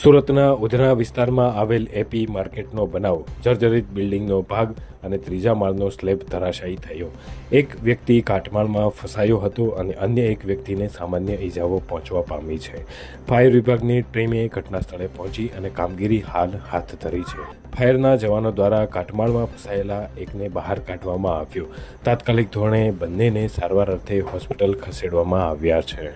સુરતના ઉધના વિસ્તારમાં આવેલ એપી માર્કેટનો બનાવ, જર્જરિત બિલ્ડિંગનો ભાગ અને ત્રીજા માળનો સ્લેબ ધરાશાયી થયો. એક વ્યક્તિ કાટમાળમાં ફસાયો હતો અને અન્ય એક વ્યક્તિને સામાન્ય ઈજાઓ પહોંચવા પામી છે. ફાયર વિભાગની ટીમે ઘટના સ્થળે પહોંચી અને કામગીરી હાલ હાથ ધરી છે. ફાયરના જવાનો દ્વારા કાટમાળમાં ફસાયેલા એકને બહાર કાઢવામાં આવ્યો. તાત્કાલિક ધોરણે બંનેને સારવાર અર્થે હોસ્પિટલ ખસેડવામાં આવ્યા છે.